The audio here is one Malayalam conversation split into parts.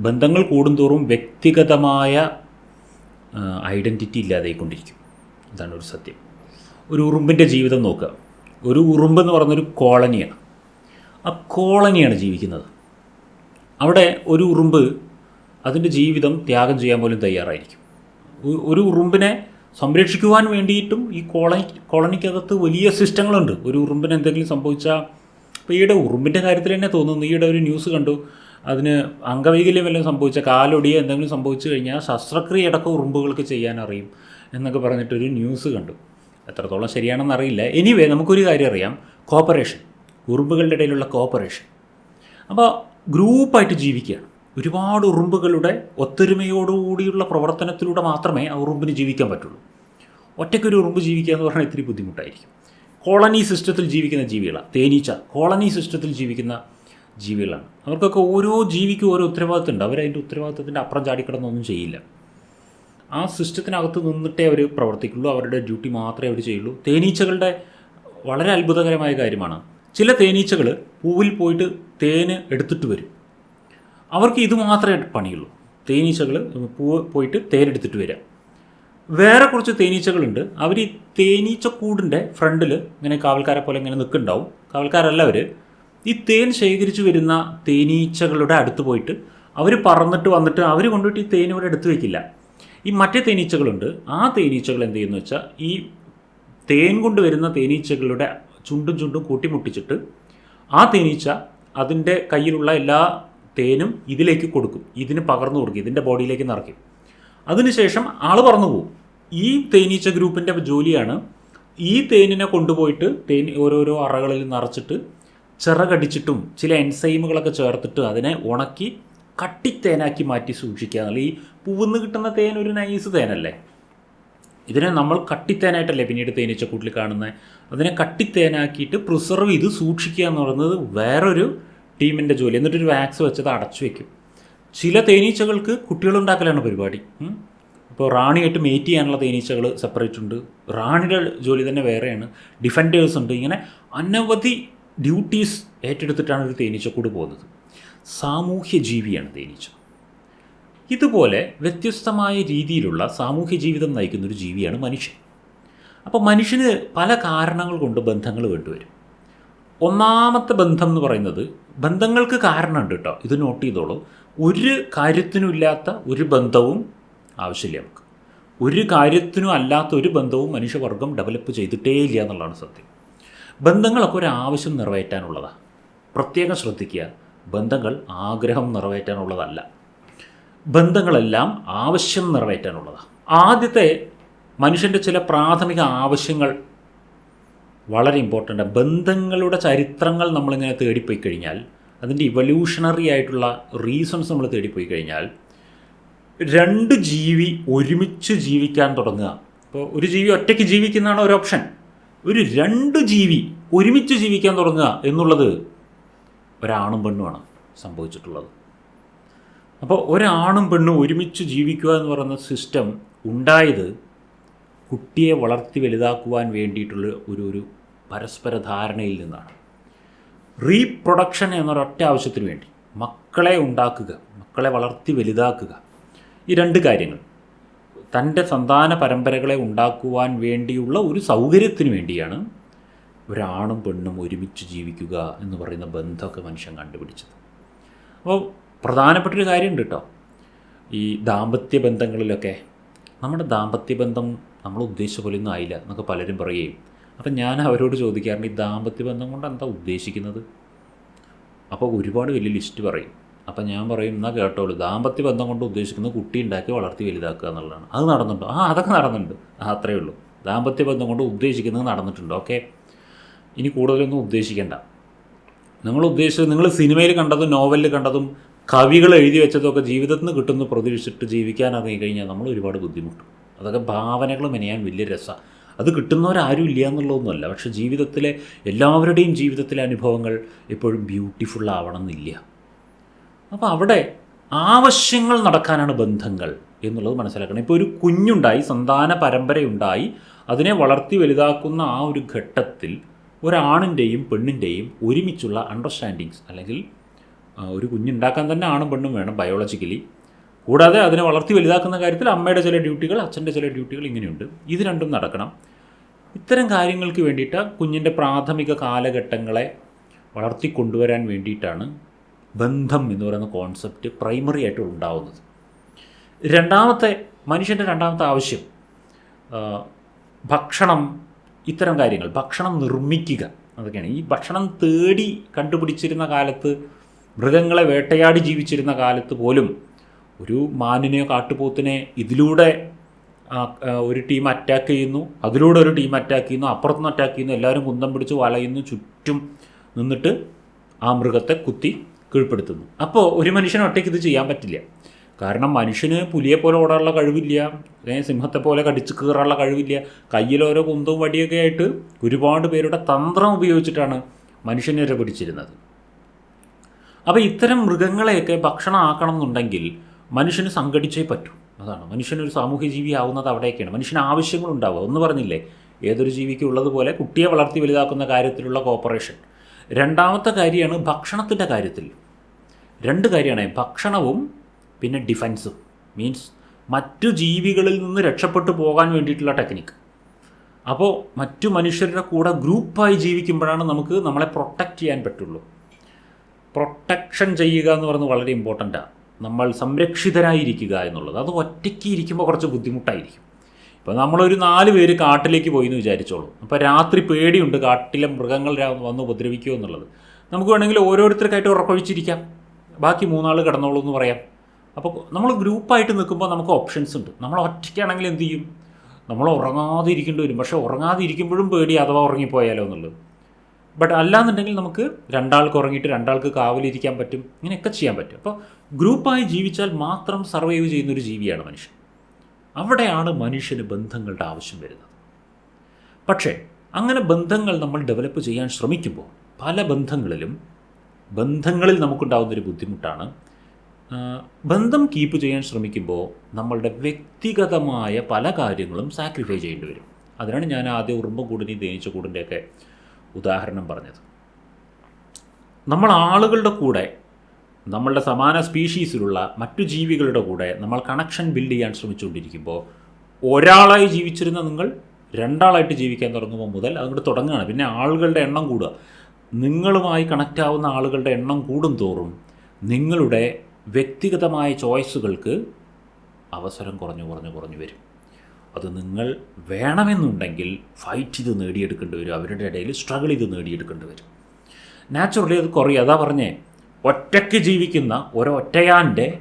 ബന്ധങ്ങൾ കൂടുന്തോറും വ്യക്തിഗതമായ ഐഡന്റിറ്റി ഇല്ലാതായിക്കൊണ്ടിരിക്കും. അതാണ് ഒരു സത്യം. ഒരു ഉറുമ്പിന്റെ ജീവിതം നോക്കുക. ഒരു ഉറുമ്പ് എന്ന് പറയുന്നൊരു കോളനിയാണ്. ആ കോളനിയാണ് ജീവിക്കുന്നത്. അവിടെ ഒരു ഉറുമ്പ് അതിന്റെ ജീവിതം ത്യാഗം ചെയ്യാൻ പോലും തയ്യാറായിരിക്കും. ഒരു ഉറുമ്പിനെ സംരക്ഷിക്കുവാൻ വേണ്ടിയിട്ടും ഈ കോളനി കോളനിക്കകത്ത് വലിയ സിസ്റ്റങ്ങളുണ്ട്. ഒരു ഉറുമ്പിന് എന്തെങ്കിലും സംഭവിച്ചാൽ ഇപ്പോൾ ഈയിടെ ഉറുമ്പിന്റെ കാര്യത്തിൽ തന്നെ തോന്നുന്നു. ഈയിടെ ഒരു ന്യൂസ് കണ്ടു. അതിന് അംഗവൈകല്യം വല്ലതും സംഭവിച്ച കാലൊടിയോ എന്തെങ്കിലും സംഭവിച്ചു കഴിഞ്ഞാൽ ശസ്ത്രക്രിയ അടക്കം ഉറുമ്പുകൾക്ക് ചെയ്യാൻ അറിയും എന്നൊക്കെ പറഞ്ഞിട്ടൊരു ന്യൂസ് കണ്ടു. എത്രത്തോളം ശരിയാണെന്ന് അറിയില്ല. എനിവേ നമുക്കൊരു കാര്യം അറിയാം. കോപ്പറേഷൻ ഉറുമ്പുകളുടെ ഇടയിലുള്ള കോപ്പറേഷൻ അപ്പോൾ ഗ്രൂപ്പായിട്ട് ജീവിക്കുകയാണ് ഒരുപാട് ഉറുമ്പുകളുടെ ഒത്തൊരുമയോടുകൂടിയുള്ള പ്രവർത്തനത്തിലൂടെ മാത്രമേ ആ ഉറുമ്പിന് ജീവിക്കാൻ പറ്റുള്ളൂ. ഒറ്റയ്ക്കൊരു ഉറുമ്പ് ജീവിക്കുക എന്ന് പറഞ്ഞാൽ ഇത്തിരി ബുദ്ധിമുട്ടായിരിക്കും. കോളനി സിസ്റ്റത്തിൽ ജീവിക്കുന്ന ജീവികളാണ് തേനീച്ച. കോളനി സിസ്റ്റത്തിൽ ജീവിക്കുന്ന ജീവികളാണ്. അവർക്കൊക്കെ ഓരോ ജീവിക്കും ഓരോ ഉത്തരവാദിത്തം ഉണ്ട് അവരതിന്റെ ഉത്തരവാദിത്തത്തിന്റെ അപ്പുറം ചാടിക്കിടന്നൊന്നും ചെയ്യില്ല. ആ സിസ്റ്റത്തിനകത്ത് നിന്നിട്ടേ അവർ പ്രവർത്തിക്കുള്ളൂ. അവരുടെ ഡ്യൂട്ടി മാത്രമേ അവർ ചെയ്യുള്ളൂ. തേനീച്ചകളുടെ വളരെ അത്ഭുതകരമായ കാര്യമാണ്. ചില തേനീച്ചകൾ പൂവിൽ പോയിട്ട് തേന് എടുത്തിട്ട് വരും. അവർക്ക് ഇത് മാത്രമേ പണിയുള്ളൂ. തേനീച്ചകൾ പൂവ് പോയിട്ട് തേനെടുത്തിട്ട് വരിക വേറെ കുറച്ച് തേനീച്ചകളുണ്ട്. അവർ ഈ തേനീച്ചക്കൂടിന്റെ ഫ്രണ്ടിൽ ഇങ്ങനെ കാവൽക്കാരെ പോലെ ഇങ്ങനെ നിൽക്കുന്നുണ്ടാവും. കാവൽക്കാരല്ല അവർ ഈ തേൻ ശേഖരിച്ചു വരുന്ന തേനീച്ചകളുടെ അടുത്ത് പോയിട്ട് അവർ പറന്നിട്ട് വന്നിട്ട് അവർ കൊണ്ടുപോയിട്ട് ഈ തേൻ ഇവിടെ എടുത്തു വയ്ക്കില്ല ഈ മറ്റേ തേനീച്ചകളുണ്ട്. ആ തേനീച്ചകൾ എന്ത് ചെയ്യുന്നു വെച്ചാൽ ഈ തേൻ കൊണ്ട് വരുന്ന തേനീച്ചകളുടെ ചുണ്ടും ചുണ്ടും കൂട്ടിമുട്ടിച്ചിട്ട് ആ തേനീച്ച അതിന്റെ കയ്യിലുള്ള എല്ലാ തേനും ഇതിലേക്ക് കൊടുക്കും. ഇതിന് പകർന്നു കൊടുക്കും. ഇതിന്റെ ബോഡിയിലേക്ക് നിറയ്ക്കും. അതിനുശേഷം ആൾ പറന്നു പോകും ഈ തേനീച്ച ഗ്രൂപ്പിന്റെ ജോലിയാണ് ഈ തേനിനെ കൊണ്ടുപോയിട്ട് തേൻ ഓരോരോ അറകളിൽ നിറച്ചിട്ട് ചിറകടിച്ചിട്ടും ചില എൻസൈമുകളൊക്കെ ചേർത്തിട്ട് അതിനെ ഉണക്കി കട്ടിത്തേനാക്കി മാറ്റി സൂക്ഷിക്കുക എന്നുള്ള ഈ പൂവിന്ന് കിട്ടുന്ന തേൻ ഒരു നൈസ് തേനല്ലേ? ഇതിനെ നമ്മൾ കട്ടിത്തേനായിട്ടല്ലേ പിന്നീട് തേനീച്ചക്കൂട്ടിൽ കാണുന്നത് അതിനെ കട്ടിത്തേനാക്കിയിട്ട് പ്രിസർവ് ചെയ്ത് സൂക്ഷിക്കുക എന്ന് പറയുന്നത് വേറൊരു ടീമിന്റെ ജോലി. എന്നിട്ടൊരു വാക്സ് വെച്ചത് അടച്ചു വെക്കും. ചില തേനീച്ചകൾക്ക് കുട്ടികളുണ്ടാക്കലാണ് പരിപാടി. ഇപ്പോൾ റാണിയായിട്ട് മേറ്റ് ചെയ്യാനുള്ള തേനീച്ചകൾ സെപ്പറേറ്റ് ഉണ്ട്. റാണിയുടെ ജോലി തന്നെ വേറെയാണ്. ഡിഫൻഡേഴ്സ് ഉണ്ട്. ഇങ്ങനെ അനവധി ഡ്യൂട്ടീസ് ഏറ്റെടുത്തിട്ടാണ് ഒരു തേനീച്ചക്കൂട് പോകുന്നത്. സാമൂഹ്യ ജീവിയാണ് തേനീച്ച. ഇതുപോലെ വ്യത്യസ്തമായ രീതിയിലുള്ള സാമൂഹ്യ ജീവിതം നയിക്കുന്ന ഒരു ജീവിയാണ് മനുഷ്യൻ. അപ്പോൾ മനുഷ്യന് പല കാരണങ്ങൾ കൊണ്ട് ബന്ധങ്ങൾ വേണ്ടിവരും ഒന്നാമത്തെ ബന്ധം എന്ന് പറയുന്നത് ബന്ധങ്ങൾക്ക് കാരണമുണ്ട് കേട്ടോ. ഇത് നോട്ട് ചെയ്തോളൂ. ഒരു കാര്യത്തിനും ഇല്ലാത്ത ഒരു ബന്ധവും ആവശ്യമില്ല നമുക്ക്. ഒരു കാര്യത്തിനും അല്ലാത്ത ഒരു ബന്ധവും മനുഷ്യവർഗം ഡെവലപ്പ് ചെയ്തിട്ടേ ഇല്ല എന്നുള്ളതാണ് സത്യം. ബന്ധങ്ങളൊക്കെ ഒരു ആവശ്യം നിറവേറ്റാനുള്ളതാണ് പ്രത്യേകം ശ്രദ്ധിക്കുക ബന്ധങ്ങൾ ആഗ്രഹം നിറവേറ്റാനുള്ളതല്ല. ബന്ധങ്ങളെല്ലാം ആവശ്യം നിറവേറ്റാനുള്ളതാണ് ആദ്യത്തെ മനുഷ്യന്റെ ചില പ്രാഥമിക ആവശ്യങ്ങൾ വളരെ ഇമ്പോർട്ടന്റ് ബന്ധങ്ങളുടെ ചരിത്രങ്ങൾ നമ്മളിങ്ങനെ തേടിപ്പോയി കഴിഞ്ഞാൽ അതിന്റെ ഇവല്യൂഷണറി ആയിട്ടുള്ള റീസൺസ് നമ്മൾ തേടിപ്പോയി കഴിഞ്ഞാൽ രണ്ട് ജീവി ഒരുമിച്ച് ജീവിക്കാൻ തുടങ്ങുക. ഇപ്പോൾ ഒരു ജീവി ഒറ്റയ്ക്ക് ജീവിക്കുന്നതാണ് ഒരു ഓപ്ഷൻ ഒരു രണ്ട് ജീവി ഒരുമിച്ച് ജീവിക്കാൻ തുടങ്ങുക എന്നുള്ളത് ഒരാണും പെണ്ണുമാണ് സംഭവിച്ചിട്ടുള്ളത്. അപ്പോൾ ഒരാണും പെണ്ണും ഒരുമിച്ച് ജീവിക്കുക എന്ന് പറയുന്ന സിസ്റ്റം ഉണ്ടായത് കുട്ടിയെ വളർത്തി വലുതാക്കുവാൻ വേണ്ടിയിട്ടുള്ള ഒരു ഒരു പരസ്പര ധാരണയിൽ നിന്നാണ്. റീപ്രൊഡക്ഷൻ എന്നൊരൊറ്റ ആവശ്യത്തിന് വേണ്ടി മക്കളെ ഉണ്ടാക്കുക മക്കളെ വളർത്തി വലുതാക്കുക. ഈ രണ്ട് കാര്യങ്ങൾ. തന്റെ സന്താന പരമ്പരകളെ ഉണ്ടാക്കുവാൻ വേണ്ടിയുള്ള ഒരു സൗകര്യത്തിന് വേണ്ടിയാണ് ഒരാണും പെണ്ണും ഒരുമിച്ച് ജീവിക്കുക എന്ന് പറയുന്ന ബന്ധമൊക്കെ മനുഷ്യൻ കണ്ടുപിടിച്ചത്. അപ്പോൾ പ്രധാനപ്പെട്ടൊരു കാര്യമുണ്ട് കേട്ടോ. ഈ ദാമ്പത്യ ബന്ധങ്ങളിലൊക്കെ നമ്മുടെ ദാമ്പത്യ ബന്ധം നമ്മൾ ഉദ്ദേശിച്ച പോലെ ഒന്നും ആയില്ല എന്നൊക്കെ പലരും പറയുകയും അപ്പം ഞാൻ അവരോട് ചോദിക്കാറുണ്ട് ഈ ദാമ്പത്യ ബന്ധം കൊണ്ട് എന്താ ഉദ്ദേശിക്കുന്നത്? അപ്പോൾ ഒരുപാട് വലിയ ലിസ്റ്റ് പറയും. അപ്പം ഞാൻ പറയും എന്നാൽ കേട്ടോളൂ. ദാമ്പത്യ ബന്ധം കൊണ്ട് ഉദ്ദേശിക്കുന്നത് കുട്ടി ഉണ്ടാക്കി വളർത്തി വലുതാക്കുക എന്നുള്ളതാണ്. അത് നടന്നുണ്ടോ ആ അതൊക്കെ നടന്നിട്ടുണ്ട്. അത്രയേ ഉള്ളൂ. ദാമ്പത്യ ബന്ധം കൊണ്ട് ഉദ്ദേശിക്കുന്നത് നടന്നിട്ടുണ്ട്. ഓക്കെ? ഇനി കൂടുതലൊന്നും ഉദ്ദേശിക്കേണ്ട. നിങ്ങൾ ഉദ്ദേശിച്ചത് നിങ്ങൾ സിനിമയിൽ കണ്ടതും നോവലിൽ കണ്ടതും കവികൾ എഴുതി വെച്ചതൊക്കെ ജീവിതത്തിൽ നിന്ന് കിട്ടുന്ന പ്രതീക്ഷിച്ചിട്ട് ജീവിക്കാനിറങ്ങി കഴിഞ്ഞാൽ നമ്മൾ ഒരുപാട് ബുദ്ധിമുട്ടും. അതൊക്കെ ഭാവനകൾ മെനയാൻ വലിയ രസമാണ് അത് കിട്ടുന്നവരാരും ഇല്ല എന്നുള്ളതൊന്നുമല്ല. പക്ഷേ ജീവിതത്തിലെ എല്ലാവരുടെയും ജീവിതത്തിലെ അനുഭവങ്ങൾ എപ്പോഴും ബ്യൂട്ടിഫുൾ ആവണം എന്നില്ല. അപ്പോൾ അവിടെ ആവശ്യങ്ങൾ നടക്കാനാണ് ബന്ധങ്ങൾ എന്നുള്ളത് മനസ്സിലാക്കണം. ഇപ്പോൾ ഒരു കുഞ്ഞുണ്ടായി സന്താന പരമ്പരയുണ്ടായി അതിനെ വളർത്തി വലുതാക്കുന്ന ആ ഒരു ഘട്ടത്തിൽ ഒരാണിന്റെയും പെണ്ണിന്റെയും ഒരുമിച്ചുള്ള അണ്ടർസ്റ്റാൻഡിങ്സ് അല്ലെങ്കിൽ ഒരു കുഞ്ഞുണ്ടാക്കാൻ തന്നെ ആണും പെണ്ണും വേണം ബയോളജിക്കലി കൂടാതെ അതിനെ വളർത്തി വലുതാക്കുന്ന കാര്യത്തിൽ അമ്മയുടെ ചില ഡ്യൂട്ടികൾ അച്ഛന്റെ ചില ഡ്യൂട്ടികൾ ഇങ്ങനെയുണ്ട്. ഇത് രണ്ടും നടക്കണം. ഇത്തരം കാര്യങ്ങൾക്ക് വേണ്ടിയിട്ട് കുഞ്ഞിന്റെ പ്രാഥമിക കാലഘട്ടങ്ങളെ വളർത്തിക്കൊണ്ടുവരാൻ വേണ്ടിയിട്ടാണ് ബന്ധം എന്ന് പറയുന്ന കോൺസെപ്റ്റ് പ്രൈമറി ആയിട്ട് ഉണ്ടാവുന്നത്. രണ്ടാമത്തെ മനുഷ്യന്റെ രണ്ടാമത്തെ ആവശ്യം ഭക്ഷണം ഇത്തരം കാര്യങ്ങൾ ഭക്ഷണം നിർമ്മിക്കുക. അതൊക്കെയാണ്. ഈ ഭക്ഷണം തേടി കണ്ടുപിടിച്ചിരുന്ന കാലത്ത് മൃഗങ്ങളെ വേട്ടയാടി ജീവിച്ചിരുന്ന കാലത്ത് പോലും ഒരു മാനിനെയോ കാട്ടുപോത്തിനെ ഇതിലൂടെ ഒരു ടീം അറ്റാക്ക് ചെയ്യുന്നു. അതിലൂടെ ഒരു ടീം അറ്റാക്ക് ചെയ്യുന്നു. അപ്പുറത്തുനിന്ന് അറ്റാക്ക് ചെയ്യുന്നു. എല്ലാവരും കുന്തം പിടിച്ച് വലയുന്നു. ചുറ്റും നിന്നിട്ട് ആ മൃഗത്തെ കുത്തി കീഴ്പ്പെടുത്തുന്നു. അപ്പോൾ ഒരു മനുഷ്യന് ഒറ്റയ്ക്ക് ഇത് ചെയ്യാൻ പറ്റില്ല. കാരണം മനുഷ്യന് പുലിയെ പോലെ ഓടാനുള്ള കഴിവില്ല. സിംഹത്തെ പോലെ കടിച്ചു കീറാനുള്ള കഴിവില്ല. കയ്യിൽ ഓരോ കുന്തവും വടിയൊക്കെ ആയിട്ട് ഒരുപാട് പേരുടെ തന്ത്രം ഉപയോഗിച്ചിട്ടാണ് മനുഷ്യനെ പിടിച്ചിരുന്നത് അപ്പോൾ ഇത്തരം മൃഗങ്ങളെയൊക്കെ ഭക്ഷണം ആക്കണം എന്നുണ്ടെങ്കിൽ മനുഷ്യന് സംഘടിച്ചേ പറ്റൂ. അതാണ്. മനുഷ്യനൊരു സാമൂഹ്യ ജീവി ആവുന്നത് അവിടെയൊക്കെയാണ്. മനുഷ്യന് ആവശ്യങ്ങളുണ്ടാവുക ഒന്ന് പറഞ്ഞില്ലേ? ഏതൊരു ജീവിക്കും ഉള്ളതുപോലെ കുട്ടിയെ വളർത്തി വലുതാക്കുന്ന കാര്യത്തിലുള്ള കോപ്പറേഷൻ. രണ്ടാമത്തെ കാര്യമാണ് ഭക്ഷണത്തിന്റെ കാര്യത്തിൽ. രണ്ട് കാര്യമാണ്. ഭക്ഷണവും പിന്നെ ഡിഫൻസും മീൻസ് മറ്റു ജീവികളിൽ നിന്ന് രക്ഷപ്പെട്ടു പോകാൻ വേണ്ടിയിട്ടുള്ള ടെക്നിക്ക് അപ്പോൾ മറ്റു മനുഷ്യരുടെ കൂടെ ഗ്രൂപ്പായി ജീവിക്കുമ്പോഴാണ് നമുക്ക് നമ്മളെ പ്രൊട്ടക്റ്റ് ചെയ്യാൻ പറ്റുള്ളൂ. പ്രൊട്ടക്ഷൻ ചെയ്യുക എന്ന് പറയുന്നത് വളരെ ഇമ്പോർട്ടന്റാണ് നമ്മൾ സംരക്ഷിതരായിരിക്കുക എന്നുള്ളത്. അത് ഒറ്റയ്ക്ക് ഇരിക്കുമ്പോൾ കുറച്ച് ബുദ്ധിമുട്ടായിരിക്കും. ഇപ്പോൾ നമ്മളൊരു നാല് പേര് കാട്ടിലേക്ക് പോയി എന്ന് വിചാരിച്ചോളൂ. അപ്പോൾ രാത്രി പേടിയുണ്ട് കാട്ടിലെ മൃഗങ്ങൾ വന്ന് ഉപദ്രവിക്കുമോ എന്നുള്ളത്. നമുക്ക് വേണമെങ്കിൽ ഓരോരുത്തർക്കായിട്ട് ഉറക്കൊഴിച്ചിരിക്കാം. ബാക്കി മൂന്നാൾ കിടന്നോളൂ എന്ന് പറയാം. അപ്പോൾ നമ്മൾ ഗ്രൂപ്പായിട്ട് നിൽക്കുമ്പോൾ നമുക്ക് ഓപ്ഷൻസ് ഉണ്ട്. നമ്മൾ ഒറ്റയ്ക്കാണെങ്കിൽ എന്ത് ചെയ്യും? നമ്മൾ ഉറങ്ങാതെ ഇരിക്കേണ്ടി വരും. പക്ഷേ ഉറങ്ങാതെ ഇരിക്കുമ്പോഴും പേടി അഥവാ ഉറങ്ങിപ്പോയാലോ എന്നുള്ളത്. ബട്ട് അല്ലാന്നുണ്ടെങ്കിൽ നമുക്ക് രണ്ടാൾക്ക് ഉറങ്ങിയിട്ട് രണ്ടാൾക്ക് കാവലിരിക്കാൻ പറ്റും. ഇങ്ങനെയൊക്കെ ചെയ്യാൻ പറ്റും. അപ്പോൾ ഗ്രൂപ്പായി ജീവിച്ചാൽ മാത്രം സർവൈവ് ചെയ്യുന്നൊരു ജീവിയാണ് മനുഷ്യൻ. അവിടെയാണ് മനുഷ്യന് ബന്ധങ്ങളുടെ ആവശ്യം വരുന്നത്. പക്ഷേ അങ്ങനെ ബന്ധങ്ങൾ നമ്മൾ ഡെവലപ്പ് ചെയ്യാൻ ശ്രമിക്കുമ്പോൾ പല ബന്ധങ്ങളിലും ബന്ധങ്ങളിൽ നമുക്കുണ്ടാകുന്നൊരു ബുദ്ധിമുട്ടാണ്. ബന്ധം കീപ്പ് ചെയ്യാൻ ശ്രമിക്കുമ്പോൾ നമ്മളുടെ വ്യക്തിഗതമായ പല കാര്യങ്ങളും സാക്രിഫൈ ചെയ്യേണ്ടി വരും. അതിനാണ് ഞാൻ ആദ്യം ഉറുമ്പക്കൂടിനെയും തേനീച്ചക്കൂടിന്റെയൊക്കെ ഉദാഹരണം പറഞ്ഞത്. നമ്മൾ ആളുകളുടെ കൂടെ നമ്മളുടെ സമാന സ്പീഷീസിലുള്ള മറ്റു ജീവികളുടെ കൂടെ നമ്മൾ കണക്ഷൻ ബിൽഡ് ചെയ്യാൻ ശ്രമിച്ചുകൊണ്ടിരിക്കുമ്പോൾ ഒരാളായി ജീവിച്ചിരുന്ന നിങ്ങൾ രണ്ടാളായിട്ട് ജീവിക്കാൻ തുടങ്ങുമ്പോൾ മുതൽ അതുകൊണ്ട് തുടങ്ങുകയാണ്. പിന്നെ ആളുകളുടെ എണ്ണം കൂടുക. നിങ്ങളുമായി കണക്റ്റ് ആവുന്ന ആളുകളുടെ എണ്ണം കൂടും തോറും നിങ്ങളുടെ വ്യക്തിഗതമായ ചോയ്സുകൾക്ക് അവസരം കുറഞ്ഞു കുറഞ്ഞു കുറഞ്ഞു വരും. അത് നിങ്ങൾ വേണമെന്നുണ്ടെങ്കിൽ ഫൈറ്റ് ചെയ്ത് നേടിയെടുക്കേണ്ടി വരും. അവരുടെ ഇടയിൽ സ്ട്രഗിൾ ചെയ്ത് നേടിയെടുക്കേണ്ടി വരും. നാച്ചുറലി അത് കുറയും. അതാ പറഞ്ഞേ ഒറ്റയ്ക്ക് ജീവിക്കുന്ന ഒരൊറ്റയാന്റെ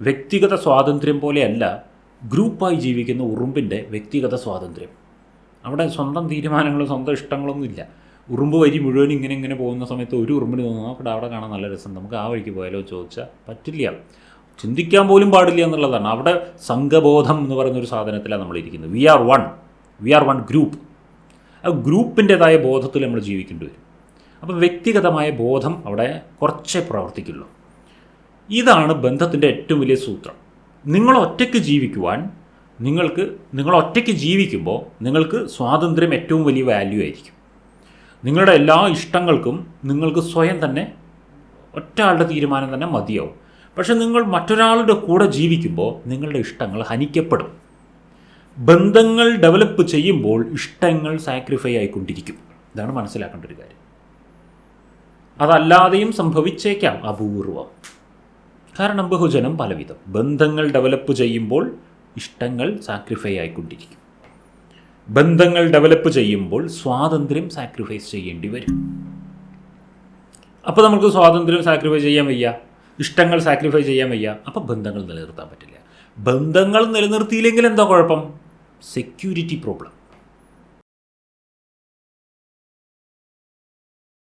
വ്യക്തിഗത സ്വാതന്ത്ര്യം പോലെയല്ല ഗ്രൂപ്പായി ജീവിക്കുന്ന ഉറുമ്പിന്റെ വ്യക്തിഗത സ്വാതന്ത്ര്യം. അവിടെ സ്വന്തം തീരുമാനങ്ങളും സ്വന്തം ഇഷ്ടങ്ങളൊന്നും ഇല്ല ഉറുമ്പ് വരി മുഴുവൻ ഇങ്ങനെ ഇങ്ങനെ പോകുന്ന സമയത്ത് ഒരു ഉറുമ്പിന് തോന്നുന്നു അവിടെ അവിടെ കാണാൻ നല്ല രസം നമുക്ക് ആ വഴിക്ക് പോയാലോ? ചോദിച്ചാൽ പറ്റില്ല. ചിന്തിക്കാൻ പോലും പാടില്ല എന്നുള്ളതാണ്. അവിടെ സംഘബോധം എന്ന് പറയുന്ന ഒരു സാധനത്തിലാണ് നമ്മളിരിക്കുന്നത് V R one V R one group ആ ഗ്രൂപ്പിന്റെതായ ബോധത്തിൽ നമ്മൾ ജീവിക്കേണ്ടി വരും. അപ്പോൾ വ്യക്തിഗതമായ ബോധം അവിടെ കുറച്ചേ പ്രവർത്തിക്കുള്ളൂ. ഇതാണ് ബന്ധത്തിന്റെ ഏറ്റവും വലിയ സൂത്രം. നിങ്ങൾ ഒറ്റയ്ക്ക് ജീവിക്കുവാൻ നിങ്ങൾക്ക് നിങ്ങൾ ഒറ്റയ്ക്ക് ജീവിക്കുമ്പോൾ നിങ്ങൾക്ക് സ്വാതന്ത്ര്യം ഏറ്റവും വലിയ വാല്യൂ ആയിരിക്കും. നിങ്ങളുടെ എല്ലാ ഇഷ്ടങ്ങൾക്കും നിങ്ങൾക്ക് സ്വയം തന്നെ ഒറ്റ ആളുടെ തീരുമാനം തന്നെ മതിയാവും. പക്ഷെ നിങ്ങൾ മറ്റൊരാളുടെ കൂടെ ജീവിക്കുമ്പോൾ നിങ്ങളുടെ ഇഷ്ടങ്ങൾ ഹനിക്കപ്പെടും. ബന്ധങ്ങൾ ഡെവലപ്പ് ചെയ്യുമ്പോൾ ഇഷ്ടങ്ങൾ സാക്രിഫൈ ആയിക്കൊണ്ടിരിക്കും. ഇതാണ് മനസ്സിലാക്കേണ്ട ഒരു കാര്യം. അതല്ലാതെയും സംഭവിച്ചേക്കാം അപൂർവം. കാരണം ബഹുജനം പലവിധം. ബന്ധങ്ങൾ ഡെവലപ്പ് ചെയ്യുമ്പോൾ ഇഷ്ടങ്ങൾ സാക്രിഫൈ ആയിക്കൊണ്ടിരിക്കും. ബന്ധങ്ങൾ ഡെവലപ്പ് ചെയ്യുമ്പോൾ സ്വാതന്ത്ര്യം സാക്രിഫൈസ് ചെയ്യേണ്ടി വരും. അപ്പോൾ നമുക്ക് സ്വാതന്ത്ര്യം സാക്രിഫൈസ് ചെയ്യാൻ വയ്യ ഇഷ്ടങ്ങൾ സാക്രിഫൈസ് ചെയ്യാൻ വയ്യ അപ്പോൾ ബന്ധങ്ങൾ നിലനിർത്താൻ പറ്റില്ല. ബന്ധങ്ങൾ നിലനിർത്തിയില്ലെങ്കിൽ എന്താ കുഴപ്പം? Security problem